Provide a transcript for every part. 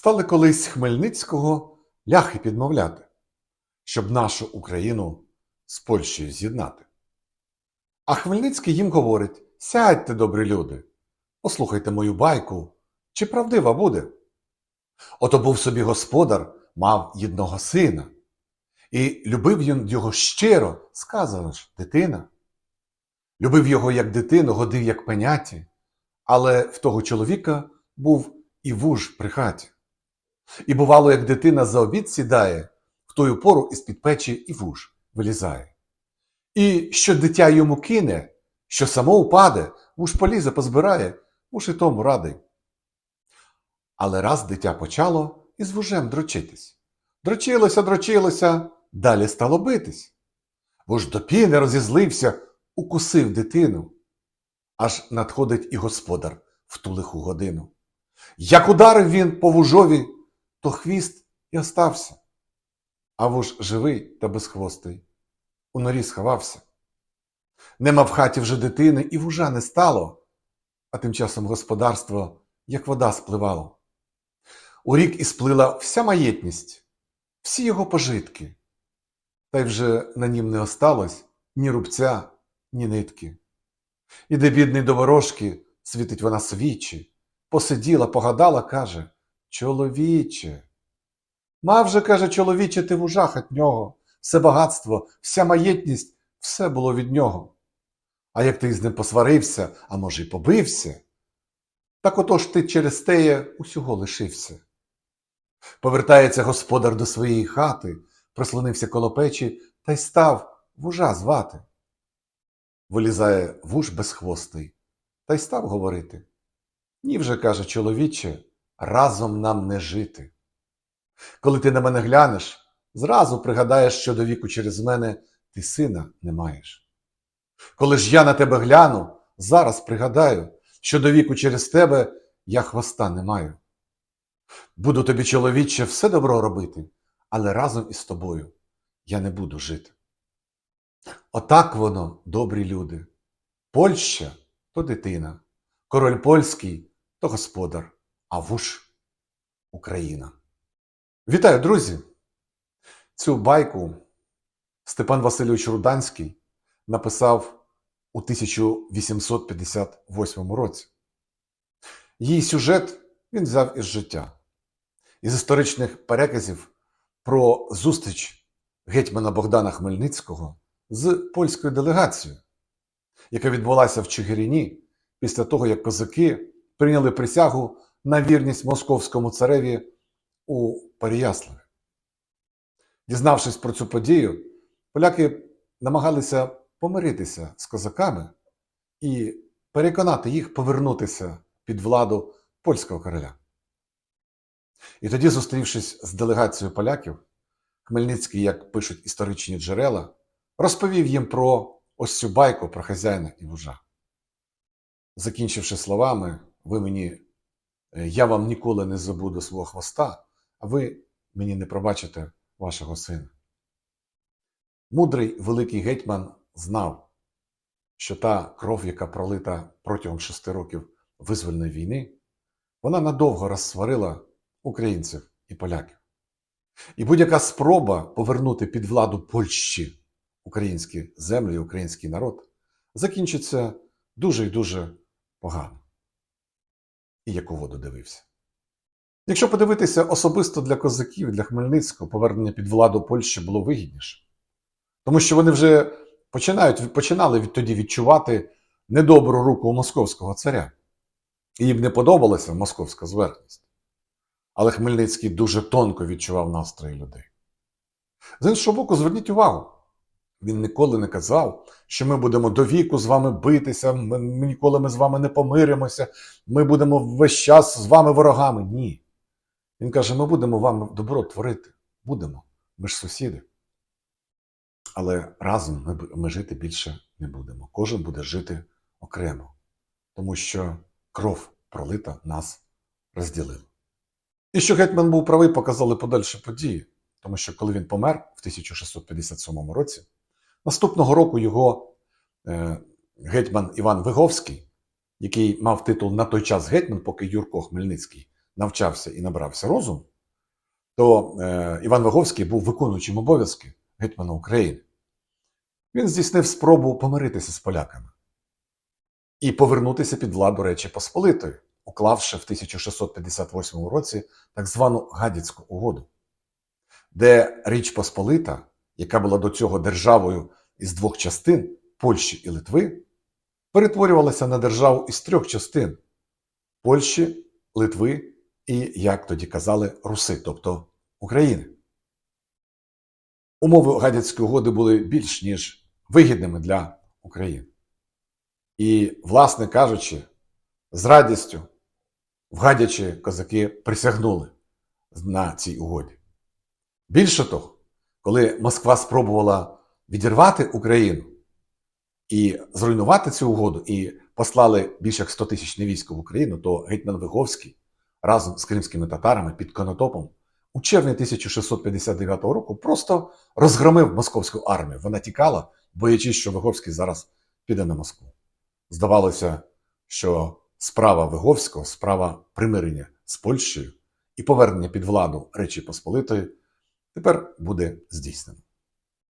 Стали колись Хмельницького ляхи підмовляти, щоб нашу Україну з Польщею з'єднати. А Хмельницький їм говорить: сядьте, добрі люди, послухайте мою байку, чи правдива буде. Ото був собі господар, мав єдного сина, і любив він його щиро, сказано ж, дитина. Любив його як дитину, годив як пеняті, але в того чоловіка був і вуж при хаті. І бувало, як дитина за обід сідає, в тою пору із-під печі і вуж вилізає. І що дитя йому кине, що само упаде, вуж полізе, позбирає, вуж і тому радий. Але раз дитя почало із вужем дрочитись. Дрочилося, дрочилося, далі стало битись. Вуж до піни розізлився, укусив дитину. Аж надходить і господар в ту лиху годину. Як ударив він по вужові, то хвіст і остався. А вуж живий та безхвостий, у норі сховався. Нема в хаті вже дитини, і вужа не стало, а тим часом господарство, як вода, спливало. У рік і сплила вся маєтність, всі його пожитки, та й вже на нім не осталось ні рубця, ні нитки. Іде бідний до ворожки, світить вона свічі, посиділа, погадала, каже Чоловіче. Мав же, каже, чоловіче, ти в ужах від нього, все багатство, вся маєтність, все було від нього. А як ти з ним посварився, а може й побився, так отож ти через теє усього лишився. Повертається господар до своєї хати, прислонився коло печі та й став вужа звати. Вилізає вуж безхвостий, та й став говорити. Ні вже, каже чоловіче, разом нам не жити. Коли ти на мене глянеш, зразу пригадаєш, що до віку через мене ти сина не маєш. Коли ж я на тебе гляну, зараз пригадаю, що до віку через тебе я хвоста не маю. Буду тобі, чоловіче, все добро робити, але разом із тобою я не буду жити. Отак воно, добрі люди. Польща то дитина, король польський то господар, а вуж Україна. Вітаю, друзі! Цю байку Степан Васильович Руданський написав у 1858 році. Її сюжет він взяв із життя, із історичних переказів про зустріч гетьмана Богдана Хмельницького з польською делегацією, яка відбулася в Чигирині після того, як козаки прийняли присягу на вірність московському цареві у Переяславі. Дізнавшись про цю подію, поляки намагалися помиритися з козаками і переконати їх повернутися під владу польського короля. І тоді, зустрівшись з делегацією поляків, Хмельницький, як пишуть історичні джерела, розповів їм про ось цю байку про хазяїна і вужа. Закінчивши словами, ви мені, я вам ніколи не забуду свого хвоста, а ви мені не пробачите вашого сина. Мудрий великий гетьман знав, що та кров, яка пролита протягом шести років визвольної війни, вона надовго розсварила українців і поляків. І будь-яка спроба повернути під владу Польщі українські землі, український народ закінчиться дуже і дуже погано. І яку воду дивився. Якщо подивитися особисто для козаків, для Хмельницького, повернення під владу Польщі було вигідніше. Тому що вони вже починають, починали відтоді відчувати недобру руку московського царя. І їм не подобалася московська зверхність. Але Хмельницький дуже тонко відчував настрої людей. З іншого боку, зверніть увагу, він ніколи не казав, що ми будемо до віку з вами битися, ми, ніколи ми з вами не помиримося, ми будемо весь час з вами ворогами. Ні. Він каже: ми будемо вам добро творити. Будемо. Ми ж сусіди. Але разом ми, ми жити більше не будемо. Кожен буде жити окремо, тому що кров пролита нас розділила. І що гетьман був правий, показали подальші події, тому що коли він помер в 1657 році, наступного року його е, гетьман Іван Виговський, який мав титул на той час гетьман, поки Юрко Хмельницький навчався і набрався розуму, то е, Іван Виговський був виконуючим обов'язки гетьмана України. Він здійснив спробу помиритися з поляками і повернутися під владу Речі Посполитої, уклавши в 1658 році так звану Гадяцьку угоду, де Річ Посполита, яка була до цього державою із двох частин Польщі і Литви, перетворювалася на державу із трьох частин Польщі, Литви і, як тоді казали, Руси, тобто України. Умови Гадяцької угоди були більш ніж вигідними для України. І, власне кажучи, з радістю в Гадячі козаки присягнули на цій угоді. Більше того, коли Москва спробувала відірвати Україну і зруйнувати цю угоду, і послали більше як 100 тисяч військ в Україну, то гетьман Виговський разом з кримськими татарами під Конотопом у червні 1659 року просто розгромив московську армію. Вона тікала, боячись, що Виговський зараз піде на Москву. Здавалося, що справа Виговського, справа примирення з Польщею і повернення під владу Речі Посполитої тепер буде здійснено.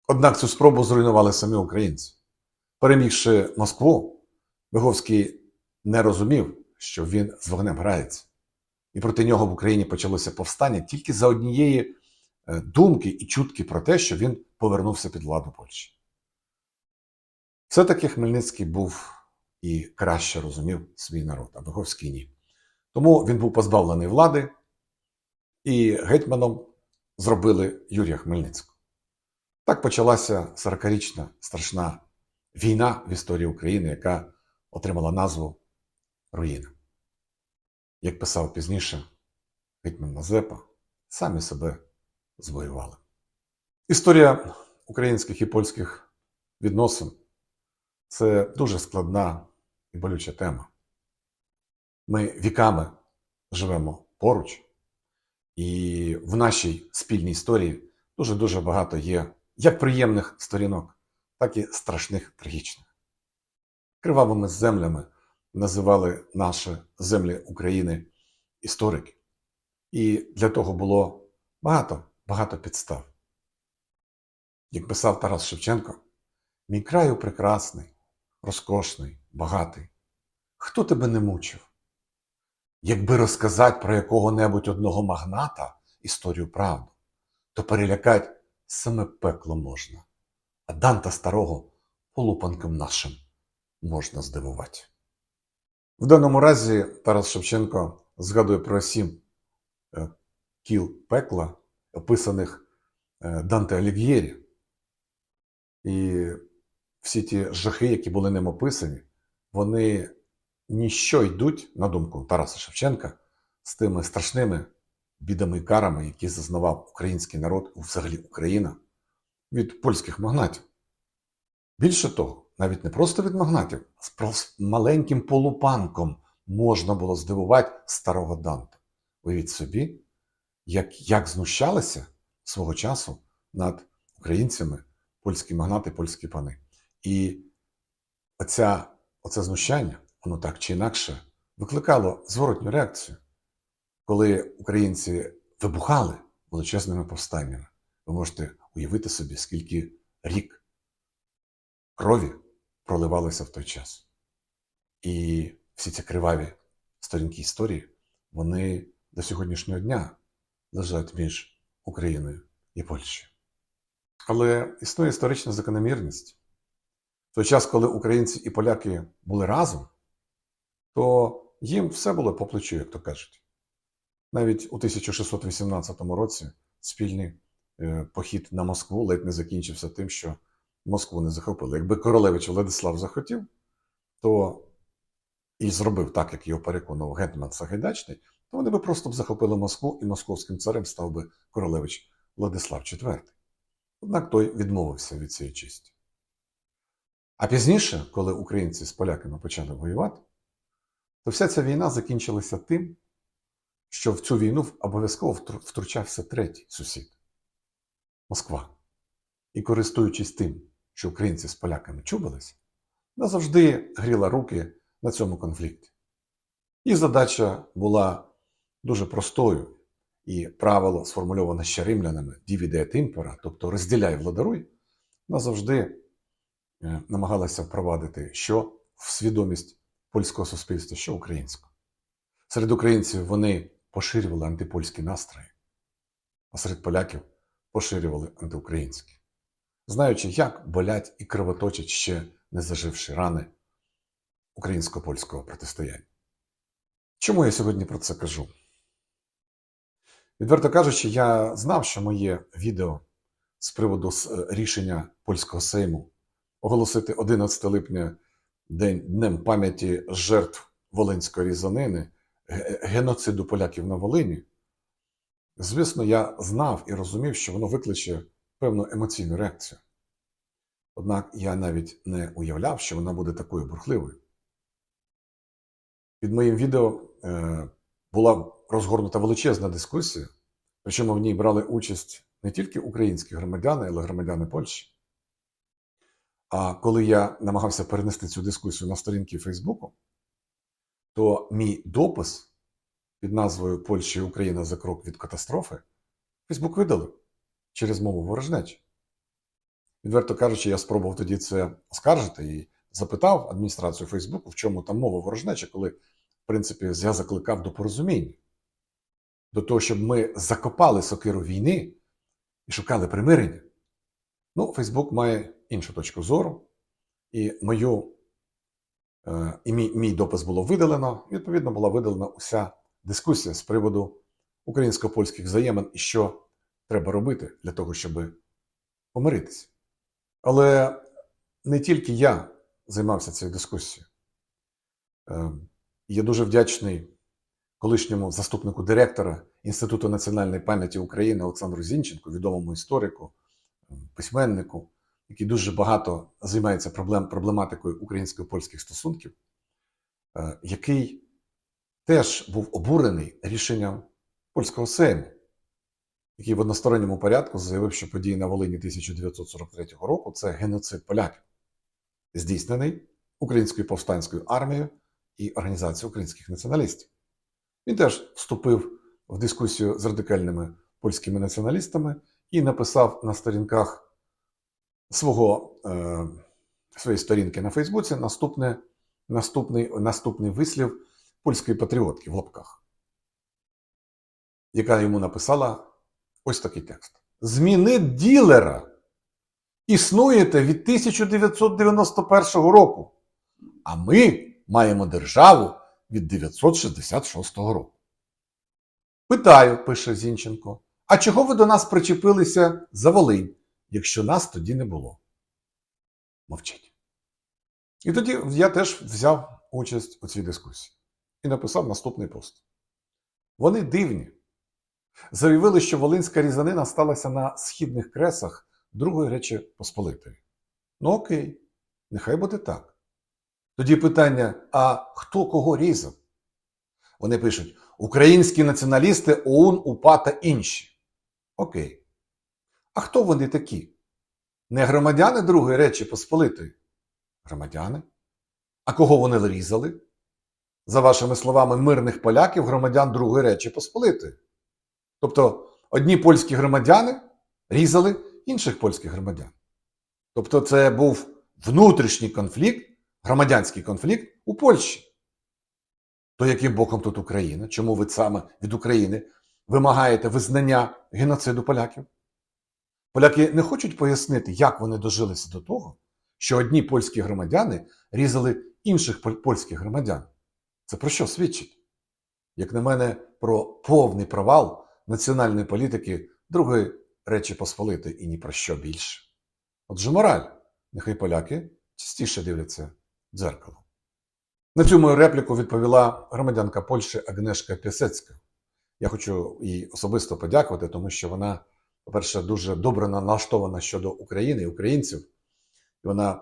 Однак цю спробу зруйнували самі українці. Перемігши Москву, Виговський не розумів, що він з вогнем грається. І проти нього в Україні почалося повстання тільки за однієї е, думки і чутки про те, що він повернувся під владу Польщі. Все-таки Хмельницький був і краще розумів свій народ, а Виговський ні. Тому він був позбавлений влади, і гетьманом зробили Юрія Хмельницького. Так почалася 40-річна страшна війна в історії України, яка отримала назву Руїна. Як писав пізніше гетьман Мазепа, самі себе звоювали. Історія українських і польських відносин це дуже складна і болюча тема. Ми віками живемо поруч, і в нашій спільній історії дуже-дуже багато є як приємних сторінок, так і страшних трагічних. Кривавими землями називали наші землі України історики. І для того було багато, багато підстав. Як писав Тарас Шевченко, мій краю прекрасний, розкошний, багатий. Хто тебе не мучив? Якби розказати про якого-небудь одного магната історію правду, то перелякать саме пекло можна, а Данта старого полупанком нашим можна здивувати. В даному разі Тарас Шевченко згадує про сім е, кіл пекла, описаних е, Данте Аліг'єрі. І всі ті жахи, які були ним описані, вони ніщо йдуть, на думку Тараса Шевченка, з тими страшними бідами і карами, які зазнавав український народ, взагалі Україна, від польських магнатів. Більше того, навіть не просто від магнатів, а з маленьким полупанком можна було здивувати старого Данта. Уявіть собі, як, як знущалися свого часу над українцями польські магнати, польські пани. І оця, оце знущання, воно так чи інакше, викликало зворотню реакцію, коли українці вибухали величезними повстаннями. Ви можете уявити собі, скільки рік крові проливалося в той час. І всі ці криваві сторінки історії, вони до сьогоднішнього дня лежать між Україною і Польщею. Але існує історична закономірність. В той час, коли українці і поляки були разом, то їм все було по плечу, як то кажуть. Навіть у 1618 році спільний е, похід на Москву ледь не закінчився тим, що Москву не захопили. Якби королевич Владислав захотів, то і зробив так, як його переконував гетьман Сагайдачний, то вони би просто б захопили Москву і московським царем став би королевич Владислав IV. Однак той відмовився від цієї честі. А пізніше, коли українці з поляками почали воювати, то вся ця війна закінчилася тим, що в цю війну обов'язково втручався третій сусід Москва. І користуючись тим, що українці з поляками чубились, назавжди гріла руки на цьому конфлікті. І задача була дуже простою. І правило, сформульоване ще римлянами «divide et impera», тобто розділяй владаруй, вона завжди е, намагалася впровадити що в свідомість польського суспільства, що українського. Серед українців вони поширювали антипольські настрої, а серед поляків поширювали антиукраїнські, знаючи, як болять і кровоточать ще не заживші рани українсько-польського протистояння. Чому я сьогодні про це кажу? Відверто кажучи, я знав, що моє відео з приводу е, рішення польського сейму оголосити 11 липня день днем пам'яті жертв Волинської різанини, геноциду поляків на Волині. Звісно, я знав і розумів, що воно викличе певну емоційну реакцію. Однак я навіть не уявляв, що вона буде такою бурхливою. Під моїм відео е, була розгорнута величезна дискусія, причому в ній брали участь не тільки українські громадяни, але й громадяни Польщі. А коли я намагався перенести цю дискусію на сторінки Фейсбуку, то мій допис під назвою Польща і Україна за крок від катастрофи Фейсбук видалив через мову ворожнечі. Відверто кажучи, я спробував тоді це оскаржити і запитав адміністрацію Фейсбуку, в чому там мова ворожнечі, коли, в принципі, я закликав до порозуміння, до того, щоб ми закопали сокиру війни і шукали примирення. Ну, Фейсбук має іншу точку зору, і мою е, і мій, мій допис було видалено. Відповідно, була видалена уся дискусія з приводу українсько-польських взаємин і що треба робити для того, щоб помиритися. Але не тільки я займався цією дискусією. Е, Я дуже вдячний колишньому заступнику директора Інституту національної пам'яті України Олександру Зінченку, відомому історику, письменнику, який дуже багато займається проблем, проблематикою українсько-польських стосунків, е, який теж був обурений рішенням польського сейму, який в односторонньому порядку заявив, що події на Волині 1943 року це геноцид поляків, здійснений Українською повстанською армією і Організацією українських націоналістів. Він теж вступив в дискусію з радикальними польськими націоналістами і написав на сторінках свого, е, своєї сторінки на Фейсбуці наступне, наступний, наступний вислів польської патріотки в лапках, яка йому написала ось такий текст: Зміни ділера. Існуєте від 1991 року, а ми маємо державу від 966 року. Питаю, пише Зінченко, а чого ви до нас причепилися за Волинь, якщо нас тоді не було? Мовчить. І тоді я теж взяв участь у цій дискусії і написав наступний пост. Вони дивні. Заявили, що Волинська різанина сталася на східних кресах Другої Речі Посполитої. Ну окей, нехай буде так. Тоді питання: а хто кого різав? Вони пишуть: українські націоналісти, ОУН, УПА та інші. Окей. А хто вони такі? Не громадяни Другої Речі Посполитої? Громадяни? А кого вони різали? За вашими словами, мирних поляків, громадян Другої Речі Посполитої. Тобто одні польські громадяни різали інших польських громадян. Тобто, це був внутрішній конфлікт, громадянський конфлікт у Польщі. То яким боком тут Україна? Чому ви саме від України вимагаєте визнання геноциду поляків? Поляки не хочуть пояснити, як вони дожилися до того, що одні польські громадяни різали інших польських громадян. Це про що свідчить? Як на мене, про повний провал національної політики Другої Речі Посполитої і ні про що більше. Отже, мораль. Нехай поляки частіше дивляться в дзеркало. На цю мою репліку відповіла громадянка Польщі Агнешка Пісецька. Я хочу їй особисто подякувати, тому що вона, по-перше, дуже добре налаштована щодо України і українців. І вона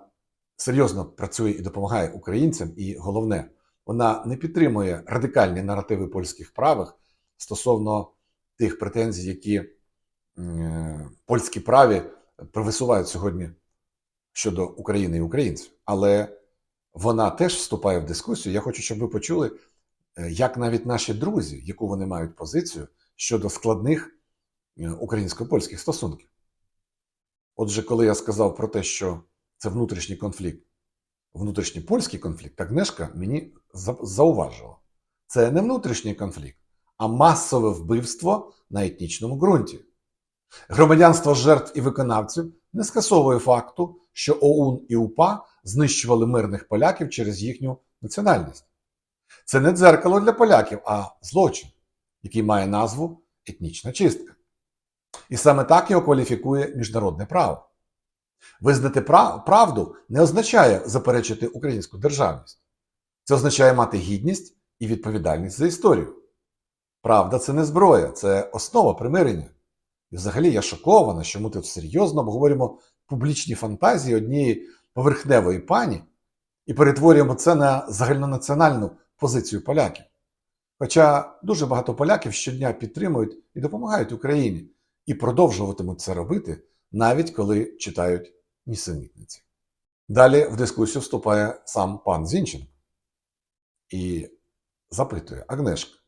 серйозно працює і допомагає українцям. І головне, вона не підтримує радикальні наративи польських правих стосовно тих претензій, які е, польські праві висувають сьогодні щодо України і українців. Але вона теж вступає в дискусію. Я хочу, щоб ви почули е, як навіть наші друзі, яку вони мають позицію щодо складних українсько-польських стосунків. Отже, коли я сказав про те, що це внутрішній конфлікт, внутрішній польський конфлікт, Агнешка мені зауважила. Це не внутрішній конфлікт, а масове вбивство на етнічному ґрунті. Громадянство жертв і виконавців не скасовує факту, що ОУН і УПА знищували мирних поляків через їхню національність. Це не дзеркало для поляків, а злочин, який має назву етнічна чистка. І саме так його кваліфікує міжнародне право. Визнати правду не означає заперечити українську державність. Це означає мати гідність і відповідальність за історію. Правда це не зброя, це основа примирення. І взагалі я шокована, що ми тут серйозно обговорюємо публічні фантазії однієї поверхневої пані і перетворюємо це на загальнонаціональну позицію поляків. Хоча дуже багато поляків щодня підтримують і допомагають Україні і продовжуватимуть це робити, навіть коли читають нісенітниці. Далі в дискусію вступає сам пан Зінченко і запитує Агнешка,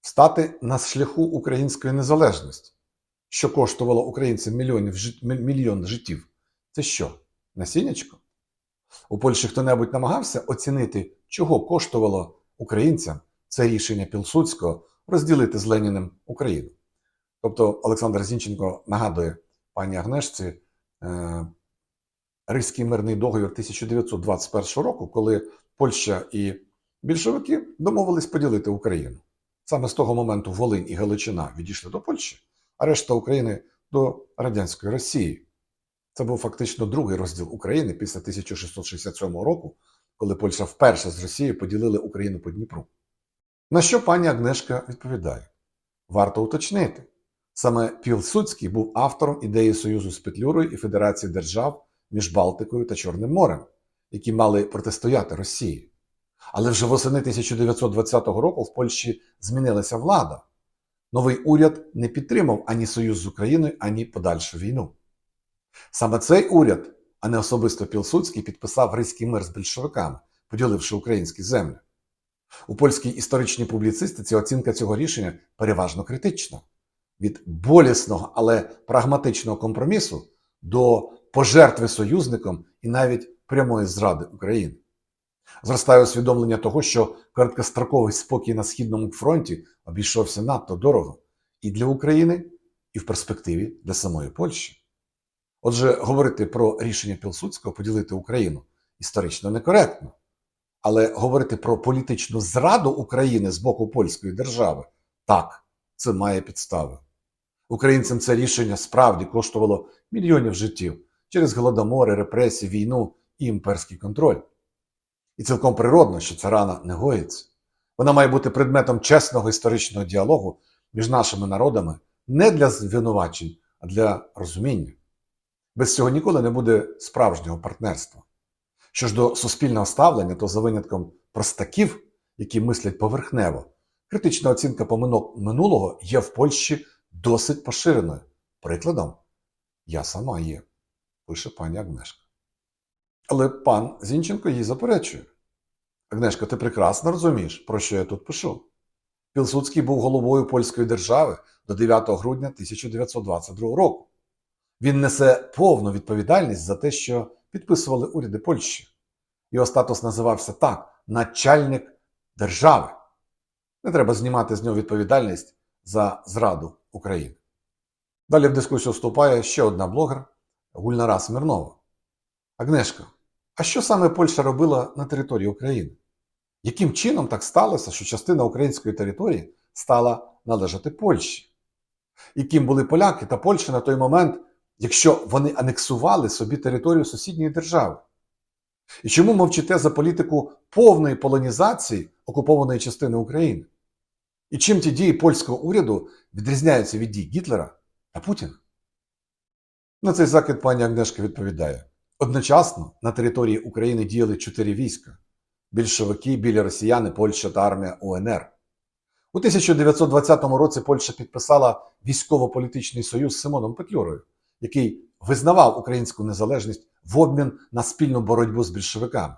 стати на шляху української незалежності, що коштувало українцям мільйонів, мільйон життів, це що? Насіннячко? У Польщі хто-небудь намагався оцінити, чого коштувало українцям це рішення Пілсудського розділити з Леніним Україну. Тобто Олександр Зінченко нагадує пані Агнешці е, Ризький мирний договір 1921 року, коли Польща і більшовики домовились поділити Україну. Саме з того моменту Волинь і Галичина відійшли до Польщі, а решта України до радянської Росії. Це був фактично другий розділ України після 1667 року, коли Польща вперше з Росією поділили Україну по Дніпру. На що пані Агнешка відповідає? Варто уточнити. Саме Пілсудський був автором ідеї Союзу з Петлюрою і Федерації держав між Балтикою та Чорним морем, які мали протистояти Росії. Але вже восени 1920 року в Польщі змінилася влада. Новий уряд не підтримав ані союз з Україною, ані подальшу війну. Саме цей уряд, а не особисто Пілсудський, підписав Ризький мир з більшовиками, поділивши українські землі. У польській історичній публіцистиці оцінка цього рішення переважно критична. Від болісного, але прагматичного компромісу до пожертви союзником і навіть прямої зради України. Зростає усвідомлення того, що короткостроковий спокій на Східному фронті обійшовся надто дорого і для України, і в перспективі для самої Польщі. Отже, говорити про рішення Пілсудського поділити Україну історично некоректно. Але говорити про політичну зраду України з боку польської держави так, це має підстави. Українцям це рішення справді коштувало мільйонів життів через голодомори, репресії, війну і імперський контроль. І цілком природно, що ця рана не гоїться. Вона має бути предметом чесного історичного діалогу між нашими народами не для звинувачень, а для розуміння. Без цього ніколи не буде справжнього партнерства. Що ж до суспільного ставлення, то за винятком простаків, які мислять поверхнево, критична оцінка поминок минулого є в Польщі досить поширеною. Прикладом, я сама є, пише пані Агнешка. Але пан Зінченко їй заперечує. Агнешка, ти прекрасно розумієш, про що я тут пишу. Пілсудський був головою польської держави до 9 грудня 1922 року. Він несе повну відповідальність за те, що підписували уряди Польщі. Його статус називався так: начальник держави. Не треба знімати з нього відповідальність за зраду України. Далі в дискусію вступає ще одна блогер Гульнара Смірнова. Агнешка, а що саме Польща робила на території України? Яким чином так сталося, що частина української території стала належати Польщі? І ким були поляки та Польща на той момент, якщо вони анексували собі територію сусідньої держави? І чому мовчите за політику повної полонізації окупованої частини України? І чим ті дії польського уряду відрізняються від дій Гітлера та Путіна? На цей закид пані Агнешка відповідає: одночасно на території України діяли чотири війська: більшовики, білі росіяни, Польща та армія УНР. У 1920 році Польща підписала військово-політичний союз з Симоном Петлюрою, який визнавав українську незалежність в обмін на спільну боротьбу з більшовиками.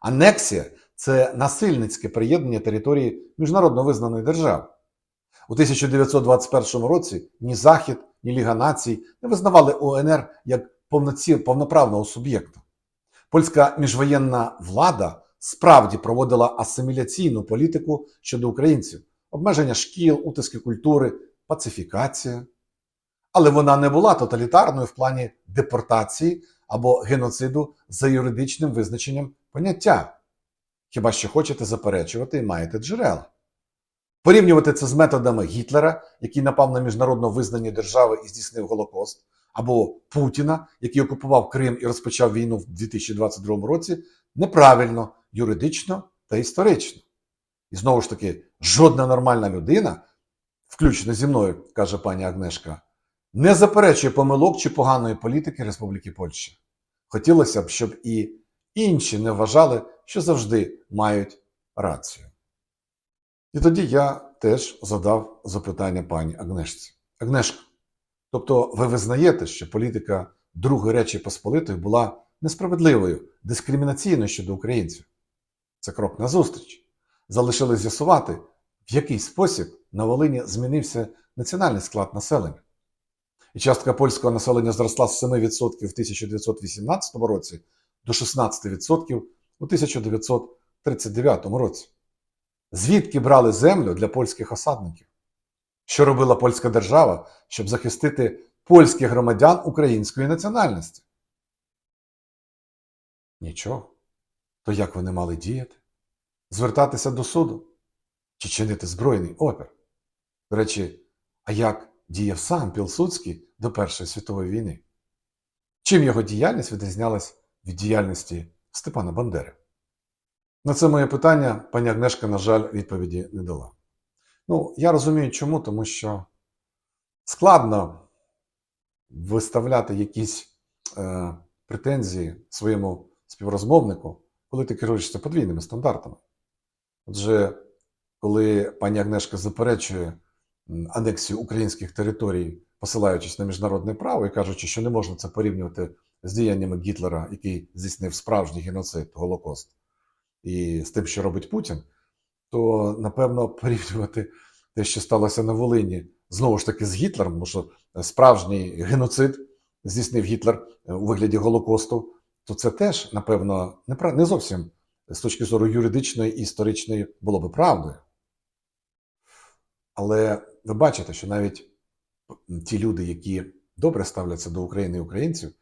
Анексія це насильницьке приєднання території міжнародно визнаної держави. У 1921 році ні Захід, ні Ліга націй не визнавали УНР як повноправного суб'єкта. Польська міжвоєнна влада справді проводила асиміляційну політику щодо українців, обмеження шкіл, утиски культури, пацифікація. Але вона не була тоталітарною в плані депортації або геноциду за юридичним визначенням поняття. Хіба що хочете заперечувати і маєте джерела. Порівнювати це з методами Гітлера, який напав на міжнародно визнані держави і здійснив Голокост, або Путіна, який окупував Крим і розпочав війну в 2022 році, неправильно, юридично та історично. І знову ж таки, жодна нормальна людина, включно зі мною, каже пані Агнешка, не заперечує помилок чи поганої політики Республіки Польща. Хотілося б, щоб і інші не вважали, що завжди мають рацію. І тоді я теж задав запитання пані Агнешці. Агнешка, тобто ви визнаєте, що політика Другої Речі Посполитої була несправедливою, дискримінаційною щодо українців? Це крок назустріч. Залишилось з'ясувати, в який спосіб на Волині змінився національний склад населення. І частка польського населення зросла з 7% в 1918 році до 16% у 1939 році. Звідки брали землю для польських осадників? Що робила польська держава, щоб захистити польських громадян української національності? Нічого. То як вони мали діяти? Звертатися до суду чи чинити збройний опір? До речі, а як діяв сам Пілсудський до Першої світової війни? Чим його діяльність відрізнялась від діяльності Степана Бандери? На це моє питання пані Агнешка, на жаль, відповіді не дала. Ну, я розумію, чому, тому що складно виставляти якісь е, претензії своєму співрозмовнику, коли ти керуєшся подвійними стандартами. Отже, коли пані Агнешка заперечує анексію українських територій, посилаючись на міжнародне право і кажучи, що не можна це порівнювати з діяннями Гітлера, який здійснив справжній геноцид, Голокост, і з тим, що робить Путін, то напевно порівнювати те, що сталося на Волині, знову ж таки з Гітлером, тому що справжній геноцид здійснив Гітлер е, у вигляді Голокосту, то це теж, напевно, не, зовсім з точки зору юридичної і історичної було би правдою. Але ви бачите, що навіть ті люди, які добре ставляться до України і українців,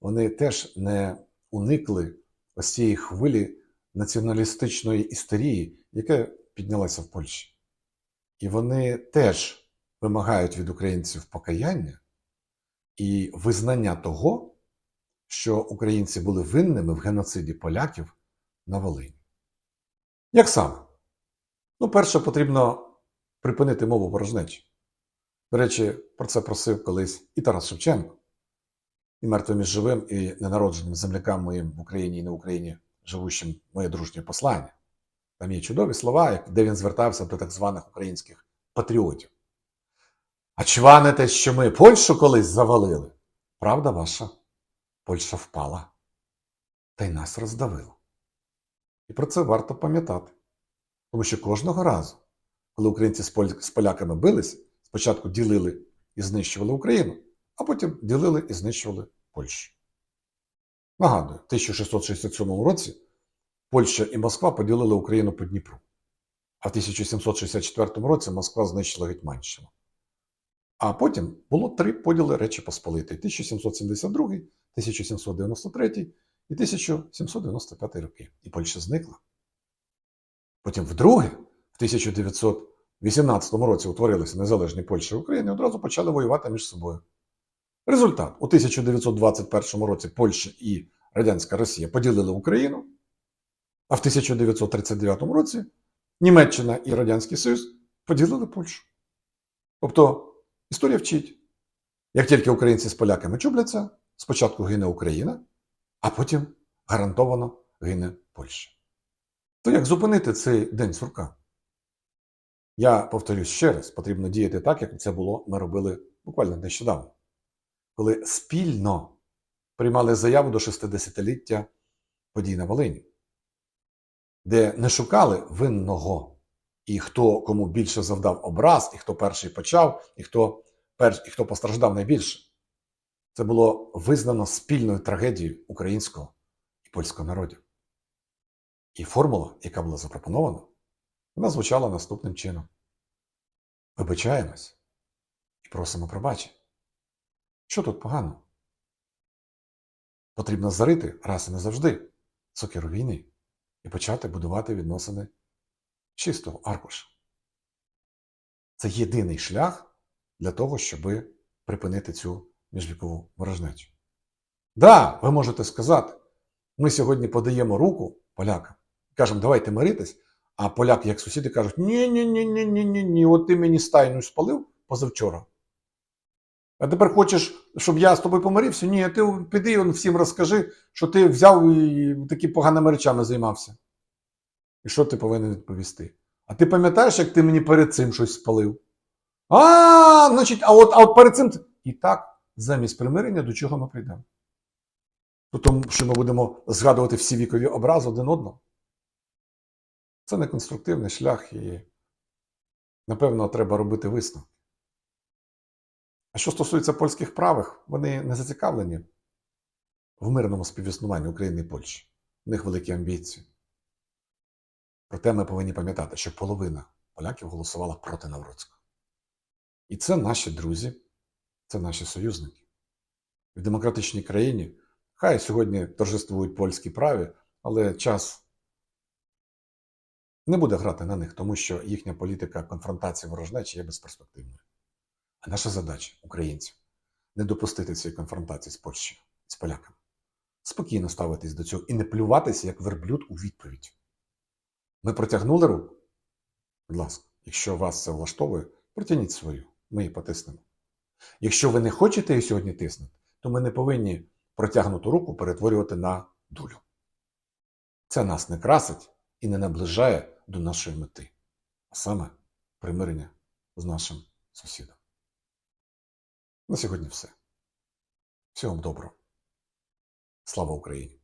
вони теж не уникли ось цієї хвилі націоналістичної істерії, яка піднялася в Польщі. І вони теж вимагають від українців покаяння і визнання того, що українці були винними в геноциді поляків на Волині. Як саме? Ну, перше, потрібно припинити мову ворожнечі. До речі, про це просив колись і Тарас Шевченко, і мертвим і живим, і ненародженим землякам моїм в Україні і на Україні, живущим моє дружнє послання. Там є чудові слова, де він звертався до так званих українських патріотів. А чваните, що ми Польщу колись завалили? Правда ваша? Польща впала, та й нас роздавила. І про це варто пам'ятати. Тому що кожного разу, коли українці з поляками бились, спочатку ділили і знищували Україну, а потім ділили і знищували Польщу. Нагадую, в 1667 році Польща і Москва поділили Україну по Дніпру. А в 1764 році Москва знищила Гетьманщину. А потім було три поділи Речі Посполитої: 1772, 1793 і 1795 роки. І Польща зникла. Потім вдруге, в 1918 році утворилися незалежні Польща і Україна і одразу почали воювати між собою. Результат: у 1921 році Польща і Радянська Росія поділили Україну, а в 1939 році Німеччина і Радянський Союз поділили Польщу. Тобто історія вчить. Як тільки українці з поляками чубляться, спочатку гине Україна, а потім гарантовано гине Польща. То як зупинити цей день сурка? Я повторюсь ще раз, потрібно діяти так, як це було, ми робили буквально нещодавно, коли спільно приймали заяву до 60-ліття подій на Волині. де не шукали винного, і хто кому більше завдав образ, і хто перший почав, і хто, перш, і хто постраждав найбільше. Це було визнано спільною трагедією українського і польського народів. І формула, яка була запропонована, вона звучала наступним чином: вибачаємось і просимо пробачення. Що тут погано? Потрібно зарити раз і назавжди сокиру війни і почати будувати відносини чистого аркуша. Це єдиний шлях для того, щоб припинити цю міжвікову ворожнечу. Да, ви можете сказати, ми сьогодні подаємо руку полякам, кажемо, давайте миритись, а поляки, як сусіди, кажуть, ні ні ні ні ні ні ні от ти мені стайну спалив позавчора. А тепер хочеш, щоб я з тобою помирився? Ні, ти піди і всім розкажи, що ти взяв і такі поганими речами займався. І що ти повинен відповісти? А ти пам'ятаєш, як ти мені перед цим щось спалив? А, значить, а от, а от перед цим. І так, замість примирення, до чого ми прийдемо? Тому що ми будемо згадувати всі вікові образи один одного. Це не конструктивний шлях, і, напевно, треба робити висновки. Що стосується польських правих, вони не зацікавлені в мирному співіснуванні України і Польщі. У них великі амбіції. Проте ми повинні пам'ятати, що половина поляків голосувала проти Навроцького. І це наші друзі, це наші союзники. В демократичній країні хай сьогодні торжествують польські праві, але час не буде грати на них, тому що їхня політика конфронтації ворожнечі є безперспективною. А наша задача, українців, не допустити цієї конфронтації з Польщею, з поляками. Спокійно ставитись до цього і не плюватися як верблюд у відповідь. Ми протягнули руку. Будь ласка, якщо вас це влаштовує, протягніть свою, ми її потиснемо. Якщо ви не хочете її сьогодні тиснути, то ми не повинні протягнуту руку перетворювати на дулю. Це нас не красить і не наближає до нашої мети, а саме примирення з нашим сусідом. На сьогодні все. Всього вам доброго. Слава Україні!